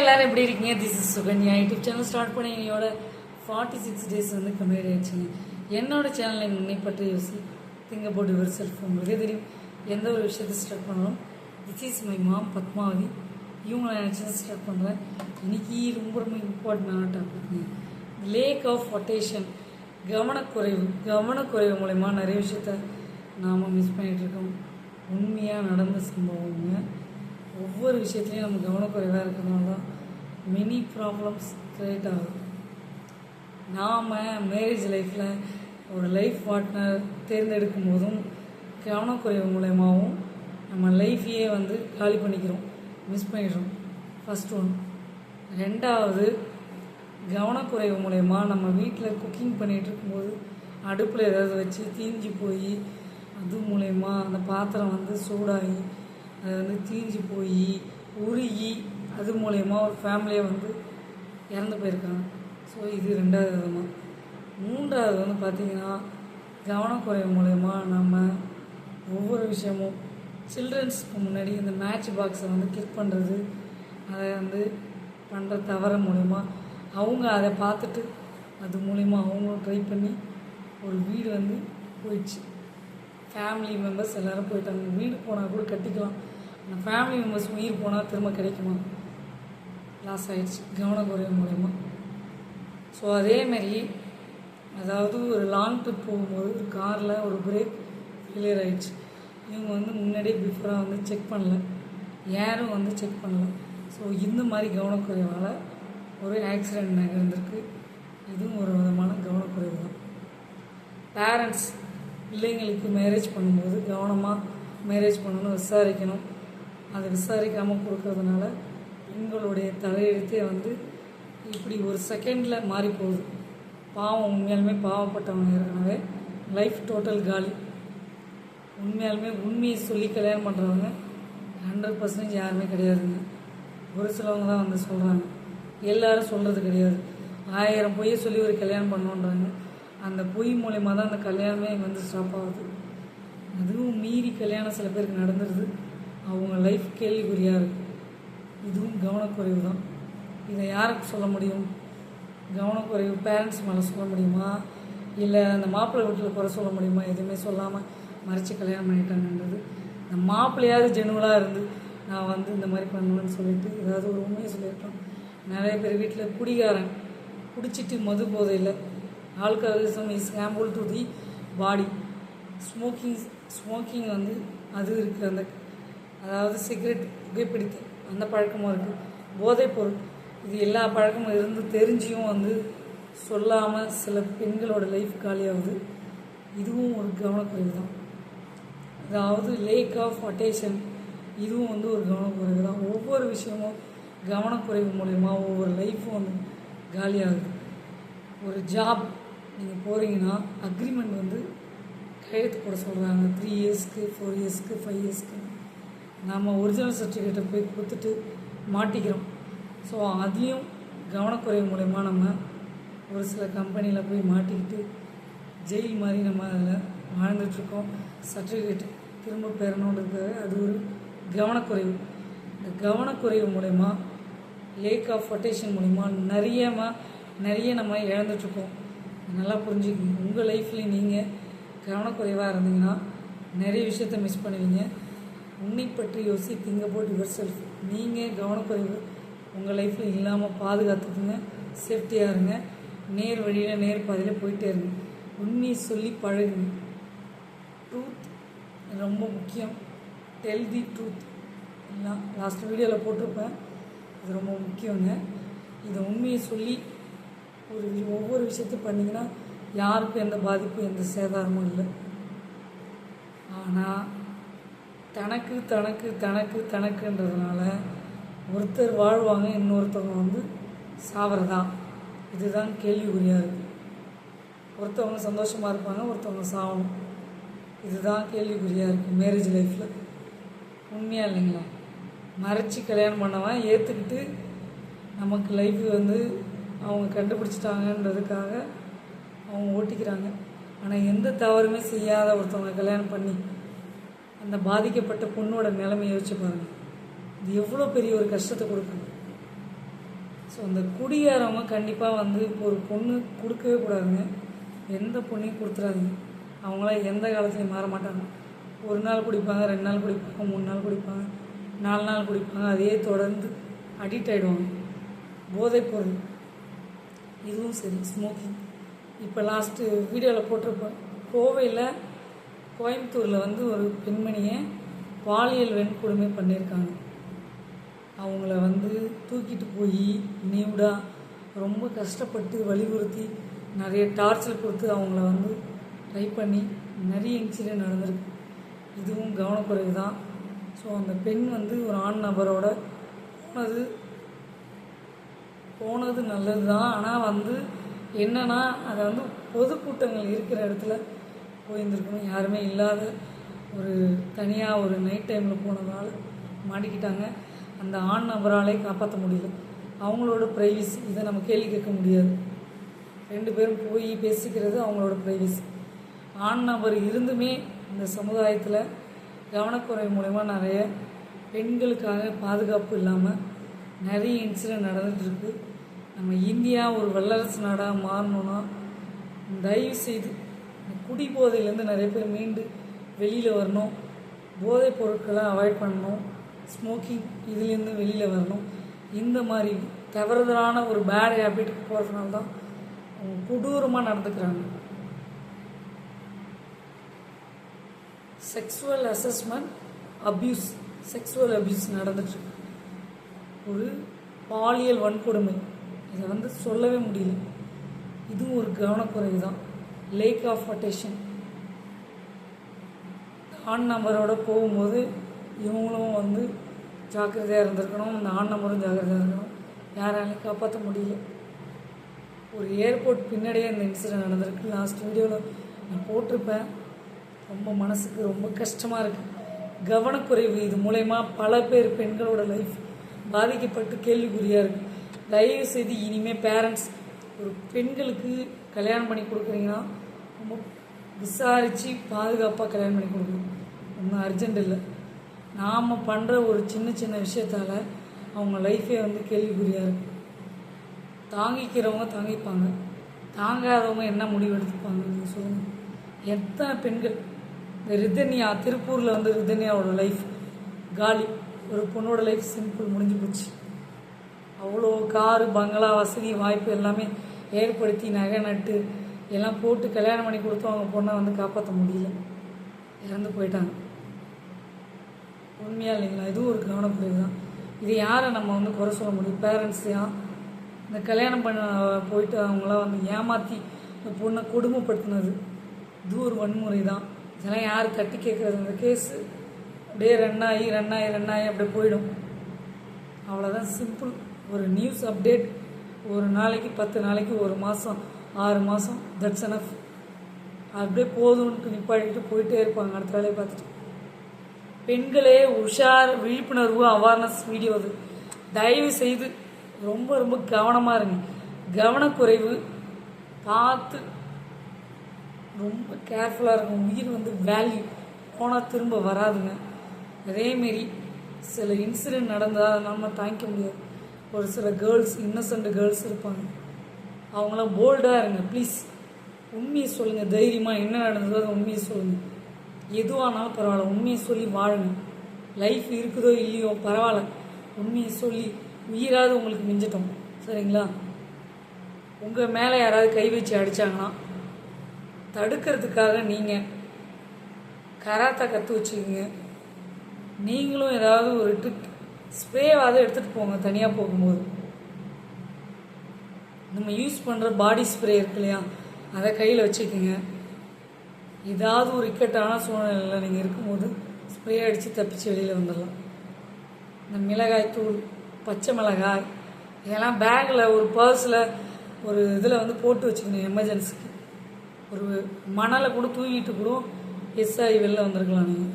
எல்லாரும் எப்படி இருக்கீங்க? This is Sukanya YouTube channel start பண்ணி என்னோட ஃபார்ட்டி சிக்ஸ் டேஸ் வந்து கம்ப்ளீட் ஆயிடுச்சுங்க என்னோட சேனலில் முன்னே பற்றி யோசி திங்க அபவுட் யுவர் செல்ஃப் உங்களுக்கே தெரியும். எந்த ஒரு விஷயத்தை ஸ்டார்ட் பண்ணாலும் this is my mom Padmavathi இவங்களை நினச்சதை ஸ்டார்ட் பண்ணுறேன் இன்னைக்கு ரொம்ப ரொம்ப இம்பார்ட்டண்டான டாபிக்ங்க லேக் ஆஃப் ஒட்டேஷன் கவனக்குறைவு. கவனக்குறைவு மூலயமா நிறைய விஷயத்த நாம் மிஸ் பண்ணிகிட்டு இருக்கோம். உண்மையாக நடந்த சம்பவங்க. ஒவ்வொரு விஷயத்துலையும் நம்ம கவனக்குறைவாக இருக்கிறதுனால தான் மெனி ப்ராப்ளம்ஸ் க்ரியேட் ஆகும் நாம் மேரேஜ் லைஃப்பில் ஒரு லைஃப் பார்ட்னர் தேர்ந்தெடுக்கும் போதும் கவனக்குறைவு மூலயமாவும் நம்ம லைஃப்பையே வந்து காலி பண்ணிக்கிறோம். மிஸ் பண்ணிடுறோம். ஃபஸ்ட் ஒன் ரெண்டாவது கவனக்குறைவு மூலயமா நம்ம வீட்டில் குக்கிங் பண்ணிகிட்டு இருக்கும்போது அடுப்பில் ஏதாவது வச்சு தீஞ்சு போய் அது மூலயமா அந்த பாத்திரம் வந்து சூடாகி வந்து தீஞ்சு போய் உருகி அது மூலயமா ஒரு ஃபேமிலியை வந்து இறந்து போயிருக்காங்க. ஸோ இது ரெண்டாவது விதமாக மூன்றாவது வந்து பார்த்திங்கன்னா கவனக்குறைவு மூலயமா நம்ம ஒவ்வொரு விஷயமும் சில்ட்ரன்ஸ்க்கு முன்னாடி இந்த மேட்ச் பாக்ஸை வந்து கிளிக் பண்ணுறது அதை வந்து பண்ணுற தவறு மூலயமா அவங்க அதை பார்த்துட்டு அது மூலிமா அவங்களும் ட்ரை பண்ணி ஒரு வீடு வந்து போயிடுச்சு. ஃபேமிலி மெம்பர்ஸ் எல்லோரும் போயிட்டாங்க. வீடு போனால் கூட கட்டிக்கலாம். அந்த ஃபேமிலி மெம்பர்ஸ் உயிர் போனால் திரும்ப கிடைக்குமா? லாஸ் ஆகிடுச்சு கவனக்குறைவு மூலயமா ஸோ அதேமாரி அதாவது ஒரு லாங் ட்ரிப் போகும்போது ஒரு காரில் ஒரு பிரேக் ஃபெயிலியர் ஆகிடுச்சு இவங்க வந்து முன்னாடியே பிஃபோராக வந்து செக் பண்ணல. யாரும் வந்து செக் பண்ணல. ஸோ இந்த மாதிரி கவனக்குறைவால் ஒரு ஆக்சிடெண்ட் நிகழ்ந்திருக்கு இதுவும் ஒரு விதமான கவனக்குறைவு தான். பேரண்ட்ஸ் பிள்ளைங்களுக்கு மேரேஜ் பண்ணும்போது கவனமாக மேரேஜ் பண்ணணும் விசாரிக்கணும். அதை விசாரிக்காமல் கொடுக்கறதுனால பெண்களுடைய தலையெழுத்தே வந்து இப்படி ஒரு செகண்டில் மாறி போகுது. பாவம் உண்மையாலுமே பாவப்பட்டவங்க ஏற்கனவே. லைஃப் டோட்டல் காலி. உண்மையாலுமே உண்மையை சொல்லி கல்யாணம் பண்ணுறவங்க ஹண்ட்ரட் பர்சன்டேஜ் யாருமே கிடையாதுங்க. ஒரு சிலவங்க தான் வந்து சொல்கிறாங்க எல்லாரும் சொல்கிறது கிடையாது. ஆயிரம் பொய்யை சொல்லி ஒரு கல்யாணம் பண்ணோன்றாங்க அந்த பொய் மூலயமா தான் அந்த கல்யாணமே வந்து ஸ்டாப் ஆகுது. அதுவும் மீறி கல்யாணம் சில பேருக்கு நடந்துருது. அவங்க லைஃப் கேள்விக்குறியாக இருக்குது இதுவும் கவனக்குறைவு தான். இதை யாருக்கு சொல்ல முடியும்? கவனக்குறைவு பேரண்ட்ஸ் மேலே சொல்ல முடியுமா? இல்லை அந்த மாப்பிள்ளை வீட்டில் குறை சொல்ல முடியுமா? எதுவுமே சொல்லாமல் மறைச்சி கல்யாணம் பண்ணிட்டாங்கன்றது. இந்த மாப்பிள்ளையாவது ஜெனுவலாக இருந்து நான் வந்து இந்த மாதிரி பண்ணணும்னு சொல்லிட்டு ஏதாவது ஒரு உண்மையை சொல்லியிருக்கோம். நிறைய பேர் வீட்டில் குடிகாரன். குடிச்சிட்டு மது போதையில். Alcoholism is harmful to the body smoking smoking வந்து அது இருக்குது அந்த அதாவது சிகரெட் புகைப்பிடித்து அந்த பழக்கமும் இருக்குது போதைப் பொருள். இது எல்லா பழக்கமும் இருந்து தெரிஞ்சியும் வந்து சொல்லாமல் சில பெண்களோட லைஃப் காலியாகுது. இதுவும் ஒரு கவனக்குறைவு தான். அதாவது லேக் ஆஃப் அட்டேஷன் இதுவும் வந்து ஒரு கவனக்குறைவு தான். ஒவ்வொரு விஷயமும் கவனக்குறைவு மூலயமா ஒவ்வொரு லைஃப்பும் வந்து காலியாகுது. ஒரு ஜாப் நீங்கள் போகிறீங்கன்னா அக்ரிமெண்ட் வந்து கையெழுத்து போட சொல்கிறாங்க த்ரீ இயர்ஸ்க்கு ஃபோர் இயர்ஸ்க்கு ஃபைவ் இயர்ஸ்க்கு நம்ம ஒரிஜினல் சர்டிஃபிகேட்டை போய் கொடுத்துட்டு மாட்டிக்கிறோம். ஸோ அதுலேயும் கவனக்குறைவு மூலயமா நம்ம ஒரு சில கம்பெனியில் போய் மாட்டிக்கிட்டு ஜெயில் மாதிரி நம்ம அதில் வாழ்ந்துட்டுருக்கோம். சர்டிஃபிகேட் திரும்ப பெறணுன்றது அது ஒரு கவனக்குறைவு. இந்த கவனக்குறைவு மூலயமா லேக் ஆஃப் ரொட்டேஷன் மூலிமா நிறையமா நிறைய நம்ம இழந்துட்டுருக்கோம். நல்லா புரிஞ்சுக்கங்க. உங்கள் லைஃப்லேயும் நீங்கள் கவனக்குறைவாக இருந்தீங்கன்னா நிறைய விஷயத்த மிஸ் பண்ணுவீங்க. உன்னை பற்றி யோசி திங்க போட் யுவர் செல்ஃப் நீங்கள் கவனக்குறைவு. உங்கள் லைஃப்பில் இல்லாமல் பாதுகாத்துக்குங்க. சேஃப்டியாக இருங்க. நேர் வழியில் நேர் பாதையில் போயிட்டே இருங்க. உண்மையை சொல்லி பழகுங்க. ட்ரூத் ரொம்ப முக்கியம். டெல் தி ட்ரூத் எல்லாம் லாஸ்ட் வீடியோவில் போட்டிருப்பேன். இது ரொம்ப முக்கியங்க. இதை உண்மையை சொல்லி ஒரு ஒவ்வொரு விஷயத்தையும் பண்ணிங்கன்னா யாருக்கும் எந்த பாதிப்பும் எந்த சேதாரமும் இல்லை. ஆனால் தனக்கு தனக்கு தனக்கு தனக்குன்றதுனால ஒருத்தர் வாழ்வாங்க இன்னொருத்தவங்க வந்து சாவறதா? இதுதான் கேள்விக்குறியாக இருக்குது ஒருத்தவங்க சந்தோஷமாக இருப்பாங்க ஒருத்தவங்க சாவணும். இதுதான் கேள்விக்குறியாக இருக்குது மேரேஜ் லைஃப்பில் உண்மையாக இல்லைங்களா? மறைச்சி கல்யாணம் பண்ணவன் ஏற்றுக்கிட்டு நமக்கு லைஃப் வந்து அவங்க கண்டுபிடிச்சிட்டாங்கன்றதுக்காக அவங்க ஓட்டிக்கிறாங்க. ஆனால் எந்த தவறுமே செய்யாத ஒருத்தவங்க கல்யாணம் பண்ணி அந்த பாதிக்கப்பட்ட பொண்ணோட நிலைமையை யோசிச்சு பாருங்கள் இது எவ்வளோ பெரிய ஒரு கஷ்டத்தை கொடுக்கும் ஸோ அந்த குடியாரவங்க கண்டிப்பாக வந்து இப்போ ஒரு பொண்ணு கொடுக்கவே கூடாதுங்க. எந்த பொண்ணையும் கொடுத்துடாதீங்க அவங்களாம் எந்த காலத்துலையும் மாற மாட்டாங்க. ஒரு நாள் குடிப்பாங்க ரெண்டு நாள் குடிப்பாங்க மூணு நாள் குடிப்பாங்க நாலு நாள் குடிப்பாங்க அதே தொடர்ந்து அடிக்ட் ஆகிடுவாங்க போதைப் பொருள். இதுவும் சரி ஸ்மோக்கிங் இப்போ லாஸ்ட்டு வீடியோவில் போட்டிருப்பேன். கோவையில் கோயம்புத்தூரில் வந்து ஒரு பெண்மணியை பாலியல் வெண்கொடுமை பண்ணியிருக்காங்க அவங்கள வந்து தூக்கிட்டு போய் நியூடாக ரொம்ப கஷ்டப்பட்டு வலியுறுத்தி நிறைய டார்ச்சர் கொடுத்து அவங்கள வந்து ட்ரை பண்ணி நிறைய இன்சிடென்ட் நடந்திருக்கு. இதுவும் கவனக்குறைவு தான் ஸோ அந்த பெண் வந்து ஒரு ஆண் நபரோட போனது போனது நல்லது தான் ஆனால் வந்து என்னென்னா அதை வந்து பொதுக்கூட்டங்கள் இருக்கிற இடத்துல போயிருந்துருக்கணும். யாருமே இல்லாத ஒரு தனியாக ஒரு நைட் டைமில் போனதால் மாட்டிக்கிட்டாங்க. அந்த ஆண் நபராலே காப்பாற்ற முடியல. அவங்களோட ப்ரைவசி இதை நம்ம கேள்வி கேட்க முடியாது. ரெண்டு பேரும் போய் பேசிக்கிறது அவங்களோட ப்ரைவசி ஆண் நபர் இருந்துமே இந்த சமுதாயத்தில் கவனக்குறை மூலயமா நிறைய பெண்களுக்காக பாதுகாப்பு இல்லாமல் நிறைய இன்சிடென்ட் நடந்துகிட்ருக்கு நம்ம இந்தியா ஒரு வல்லரசு நாடாக மாறணும்னா தயவு செய்து குடி போதையிலேருந்து நிறைய பேர் மீண்டு வெளியில் வரணும். போதைப் பொருட்களை அவாய்ட் பண்ணணும். ஸ்மோக்கிங் இதுலேருந்து வெளியில் வரணும். இந்த மாதிரி தவறுதலான ஒரு பேட் ஹேபிட்டுக்கு போகிறதுனால தான் அவங்க கொடூரமாக நடந்துக்கிறாங்க. Sexual assessment abuse sexual abuse நடந்துட்டுருக்கு ஒரு பாலியல் வன்கொடுமை. இதை வந்து சொல்லவே முடியல. இதுவும் ஒரு கவனக்குறைவு தான் லேக் ஆஃப் அட்டேஷன் ஆண் நம்பரோட போகும்போது இவங்களும் வந்து ஜாக்கிரதையாக இருந்திருக்கணும். இந்த ஆண் நம்பரும் ஜாக்கிரதையாக இருக்கணும். யாராலையும் காப்பாற்ற முடியல. ஒரு ஏர்போர்ட் பின்னாடியே இந்த இன்சிடென்ட் நடந்திருக்கு. லாஸ்ட் வீடியோவில் நான் போட்டிருப்பேன். ரொம்ப மனசுக்கு ரொம்ப கஷ்டமாக இருக்குது கவனக்குறைவு இது மூலயமா பல பேர் பெண்களோட லைஃப் பாதிக்கப்பட்டு கேள்விக்குறியாக இருக்குது தயவு செய்து இனிமேல் பேரண்ட்ஸ் ஒரு பெண்களுக்கு கல்யாணம் பண்ணி கொடுக்குறீங்கன்னா ரொம்ப விசாரித்து பாதுகாப்பாக கல்யாணம் பண்ணி கொடுக்கணும். ஒன்றும் அர்ஜென்ட் இல்லை. நாம் பண்ணுற ஒரு சின்ன சின்ன விஷயத்தால் அவங்க லைஃபே வந்து கேள்விக்குறியாக இருக்கும் தாங்கிக்கிறவங்க தாங்கிப்பாங்க. தாங்காதவங்க என்ன முடிவு எடுத்துப்பாங்க நீங்கள் சொல்லுங்கள் எத்தனை பெண்கள்? இந்த ரிதன்யா திருப்பூரில் வந்து ரிதன்யாவோட லைஃப் காலி. ஒரு பொண்ணோட லைஃப் சிம்பிள் முடிஞ்சு போச்சு. அவ்வளோ காரு பங்களா வசதி வாய்ப்பு எல்லாமே ஏற்படுத்தி நகை நட்டு எல்லாம் போட்டு கல்யாணம் பண்ணி கொடுத்தோம் அவங்க பொண்ணை வந்து காப்பாற்ற முடியல. இறந்து போயிட்டாங்க. உண்மையாக இல்லைங்களா? இதுவும் ஒரு கவனக்குறைவு தான். இது யாரை நம்ம வந்து குறை சொல்ல முடியும்? பேரண்ட்ஸையா இந்த கல்யாணம் பண்ண போயிட்டு அவங்களாம் வந்து ஏமாற்றி இந்த பொண்ணை கொடுமைப்படுத்தினது. இது ஒரு வன்முறை தான். இதெல்லாம் யார் தட்டி கேட்குறது இந்த கேஸு அப்படியே ரன் ஆகி ரன் ஆகி ரன் ஆகி அப்படியே போயிடும். அவ்வளோதான் சிம்பிள் ஒரு நியூஸ் அப்டேட் ஒரு நாளைக்கு பத்து நாளைக்கு ஒரு மாதம் ஆறு மாதம் தட்ஸ் அனஃப் அப்படியே போதும்ன்ட்டு நிப்பாட்டிட்டு போயிட்டே இருப்பாங்க அடுத்த வேலையை பார்த்துட்டு. பெண்களே உஷார் விழிப்புணர்வு அவேர்னஸ் வீடியோ அது. தயவு செய்து ரொம்ப ரொம்ப கவனமாக இருங்க. கவனக்குறைவு பார்த்து ரொம்ப கேர்ஃபுல்லாக இருக்கும் உயிர் வந்து வேல்யூ போனால் திரும்ப வராதுங்க. அதேமாரி சில இன்சிடெண்ட் நடந்தால் அதை நம்ம தாங்கிக்க முடியாது. ஒரு சில கேர்ள்ஸ் இன்னசென்ட் கேர்ள்ஸ் இருப்பாங்க. அவங்களாம் போல்டாக இருங்க ப்ளீஸ் உண்மையை சொல்லுங்கள் தைரியமாக என்ன நடந்ததோ அதை உண்மையை சொல்லுங்கள் எதுவானாலும் பரவாயில்ல உண்மையை சொல்லி வாழுங்க. லைஃப் இருக்குதோ இல்லையோ பரவாயில்ல. உண்மையை சொல்லி உயிராவது உங்களுக்கு மிஞ்சிட்டோம். சரிங்களா? உங்கள் மேலே யாராவது கை வச்சு அடித்தாங்கன்னா தடுக்கிறதுக்காக நீங்கள் கராத்தா கற்று வச்சுக்கோங்க. நீங்களும் ஏதாவது ஒரு ட்ரிக் ஸ்ப்ரேவாவது எடுத்துகிட்டு போங்க தனியாக போகும்போது. நம்ம யூஸ் பண்ணுற பாடி ஸ்ப்ரே இருக்கு இல்லையா? அதை கையில் வச்சுக்கோங்க. ஏதாவது ஒரு இக்கட்டான சூழ்நிலையில் நீங்கள் இருக்கும்போது ஸ்ப்ரே அடித்து தப்பிச்சு வெளியில் வந்துடலாம். இந்த மிளகாய் தூள் பச்சை மிளகாய் இதெல்லாம் பேக்கில் ஒரு பர்ஸில் ஒரு இதில் வந்து போட்டு வச்சுக்கணும் எமர்ஜென்சிக்கு ஒரு மணலை கூட தூங்கிட்டு கூட எஸ் ஆகி வெளில வந்திருக்கலாம் நீங்கள்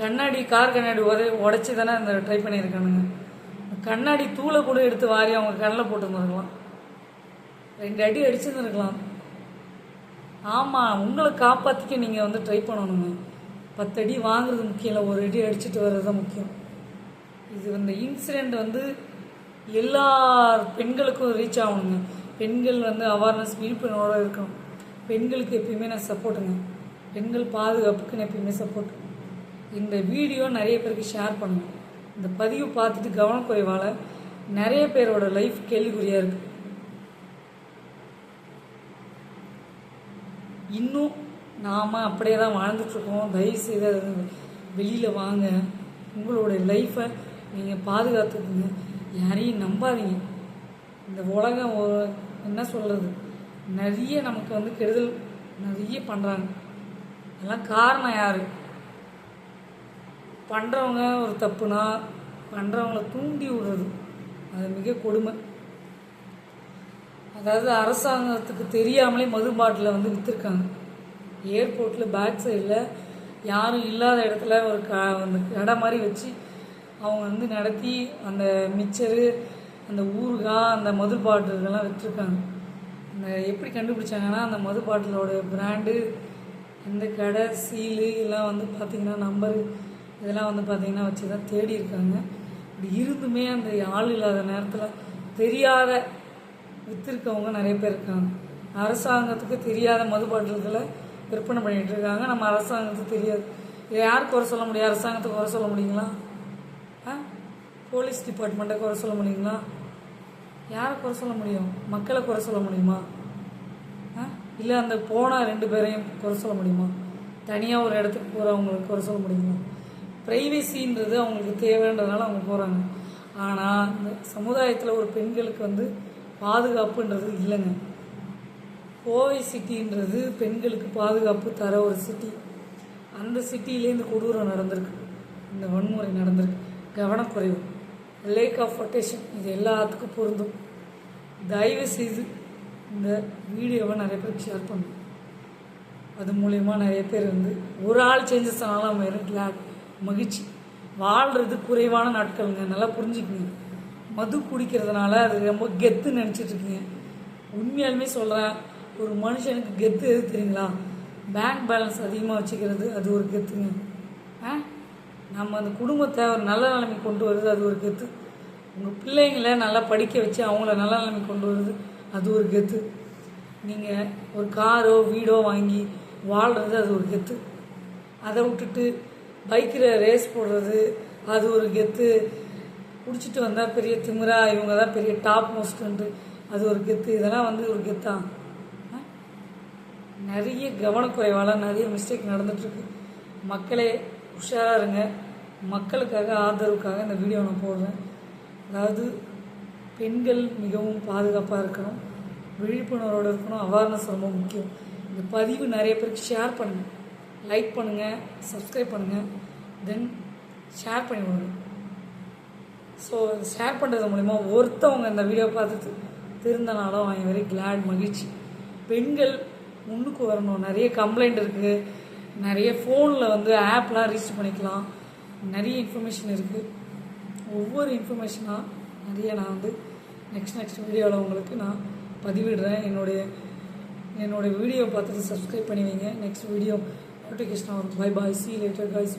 கண்ணாடி கார் கண்ணாடி உதை உடச்சி தானே அந்த ட்ரை பண்ணியிருக்கானுங்க. கண்ணாடி தூளை கூட எடுத்து வாரி அவங்க கண்ணில் போட்டுருந்துருக்கலாம். ரெண்டு அடி அடிச்சிருந்துருக்கலாம். ஆமாம் உங்களை காப்பாற்றிக்க நீங்கள் வந்து ட்ரை பண்ணணுங்க. பத்து அடி வாங்குறது முக்கியம் இல்லை ஒரு அடி அடிச்சுட்டு வர்றது தான் முக்கியம். இது இந்த இன்சிடெண்ட் வந்து எல்லா பெண்களுக்கும் ரீச் ஆகணுங்க. பெண்கள் வந்து அவேர்னஸ் விழிப்புணர்வோடு இருக்கணும். பெண்களுக்கு எப்பயுமே நான் சப்போர்ட்டுங்க பெண்கள் பாதுகாப்புக்கு நான் எப்பயுமே சப்போர்ட் இந்த வீடியோ நிறைய பேருக்கு ஷேர் பண்ணணும். இந்த பதிவு பார்த்துட்டு கவனக்குறைவால் நிறைய பேரோட லைஃப் கேள்விக்குறியாக இருக்குது இன்னும் நாம் அப்படியே தான் வாழ்ந்துட்டுருக்கோம். தயவு செய்து அது வெளியில் வாங்க. உங்களுடைய லைஃப்பை நீங்கள் பாதுகாத்துக்குங்க. யாரையும் நம்பாதீங்க. இந்த உலகம் என்ன சொல்கிறது நிறைய நமக்கு வந்து கெடுதல் நிறைய பண்ணுறாங்க அதெல்லாம் காரணம் யார்? பண்ணுறவங்க ஒரு தப்புனா பண்ணுறவங்கள தூண்டி விடுறது. அது மிக கொடுமை. அதாவது அரசாங்கத்துக்கு தெரியாமலே மது பாட்டிலை வந்து விற்றுருக்காங்க ஏர்போர்ட்டில் பேக் சைடில் யாரும் இல்லாத இடத்துல ஒரு க அந்த கடை மாதிரி வச்சு அவங்க வந்து நடத்தி அந்த மிச்சரு அந்த ஊறுகாய் அந்த மது பாட்டில்கள்லாம் விற்றுருக்காங்க அந்த எப்படி கண்டுபிடிச்சாங்கன்னா அந்த மது பாட்டிலோட பிராண்டு இந்த கடை சீலு எல்லாம் வந்து பார்த்திங்கன்னா நம்பரு இதெல்லாம் வந்து பார்த்திங்கன்னா வச்சு தான் தேடி இருக்காங்க. இப்படி இருந்துமே அந்த ஆள் இல்லாத நேரத்தில் தெரியாத விற்றுருக்கவங்க நிறைய பேர் இருக்காங்க. அரசாங்கத்துக்கு தெரியாத மது விற்பனை பண்ணிகிட்டு இருக்காங்க. நம்ம அரசாங்கத்துக்கு தெரியாது. யார் குறை சொல்ல முடியும்? அரசாங்கத்துக்கு குறை சொல்ல முடியுங்களா? ஆ? போலீஸ் டிபார்ட்மெண்ட்டை குறை சொல்ல முடியுங்களா? யாரை குறை சொல்ல முடியும்? மக்களை குறை சொல்ல முடியுமா? ஆ? இல்லை அந்த போன ரெண்டு பேரையும் குறை சொல்ல முடியுமா? தனியாக ஒரு இடத்துக்கு போகிறவங்களுக்கு குறை சொல்ல முடியுமா ப்ரைவசின்றது அவங்களுக்கு தேவைன்றதுனால அவங்க போகிறாங்க ஆனால் இந்த சமுதாயத்தில் ஒரு பெண்களுக்கு வந்து பாதுகாப்புன்றது இல்லைங்க. கோவை சிட்டின்றது பெண்களுக்கு பாதுகாப்பு தர ஒரு சிட்டி அந்த சிட்டிலே இந்த கொடூரம் நடந்திருக்கு. இந்த வன்முறை நடந்திருக்கு. கவனக்குறைவு. லேக் ஆஃப் ரொட்டேஷன் இது எல்லாத்துக்கும் பொருந்தும். தயவு செய்து இந்த வீடியோவை நிறைய பேருக்கு ஷேர் பண்ணும் அது மூலயமா நிறைய பேர் வந்து ஒரு ஆள் சேஞ்சஸ் ஆனாலும் நம்ம வெறும் மகிழ்ச்சி. வாழ்கிறது குறைவான நாட்கள்ங்க. நல்லா புரிஞ்சுக்குங்க. மது குடிக்கிறதுனால அது ரொம்ப கெத்துன்னு நினச்சிட்டுருக்குங்க உண்மையாலுமே சொல்கிறேன் ஒரு மனுஷனுக்கு கெத்து எது தெரியுங்களா? பேங்க் பேலன்ஸ் அதிகமாக வச்சுக்கிறது அது ஒரு கெத்துங்க. ஆ? நம்ம அந்த குடும்பத்தை ஒரு நல்ல நிலைமை கொண்டு வருது அது ஒரு கெத்து. உங்கள் பிள்ளைங்களை நல்லா படிக்க வச்சு அவங்கள நல்ல நிலைமை கொண்டு வருது அது ஒரு கெத்து. நீங்கள் ஒரு காரோ வீடோ வாங்கி வாழ்கிறது அது ஒரு கெத்து. அதை விட்டுட்டு பைக்கில் ரேஸ் போடுறது அது ஒரு கெத்து. குடிச்சிட்டு வந்தால் பெரிய திமிரா இவங்க தான் பெரிய டாப் மோஸ்ட்டுன்ட்டு அது ஒரு கெத்து. இதெல்லாம் வந்து ஒரு கெத்தான் நிறைய கவனக்குறைவால் நிறைய மிஸ்டேக் நடந்துட்டுருக்கு. மக்களே உஷாராக இருங்க. மக்களுக்காக ஆதரவுக்காக இந்த வீடியோ நான் போடுறேன். அதாவது பெண்கள் மிகவும் பாதுகாப்பாக இருக்கணும். விழிப்புணர்வோடு இருக்கணும். அவேர்னஸ் ரொம்ப முக்கியம். இந்த பதிவு நிறைய பேருக்கு ஷேர் பண்ணுங்கள் லைக் பண்ணுங்கள் சப்ஸ்கிரைப் பண்ணுங்கள் தென் ஷேர் பண்ணி விடுங்க ஸோ ஷேர் பண்ணுறது மூலிமா ஒருத்தவங்க இந்த வீடியோ பார்த்து திருந்தனாலும் ஐ வெரி கிளாட் மகிழ்ச்சி. பெண்கள் முன்னுக்கு வரணும். நிறைய கம்ப்ளைண்ட் இருக்குது நிறைய ஃபோனில் வந்து ஆப்லாம் ரீச் பண்ணிக்கலாம். நிறைய இன்ஃபர்மேஷன் இருக்குது ஒவ்வொரு இன்ஃபர்மேஷனாக நிறைய நான் வந்து நெக்ஸ்ட் நெக்ஸ்ட் வீடியோவில் உங்களுக்கு நான் பதிவிடுறேன். என்னுடைய என்னுடைய வீடியோ பார்த்துட்டு சப்ஸ்கிரைப் பண்ணி வைங்க. Next video Hare Krishna. Bye bye. See you later, guys.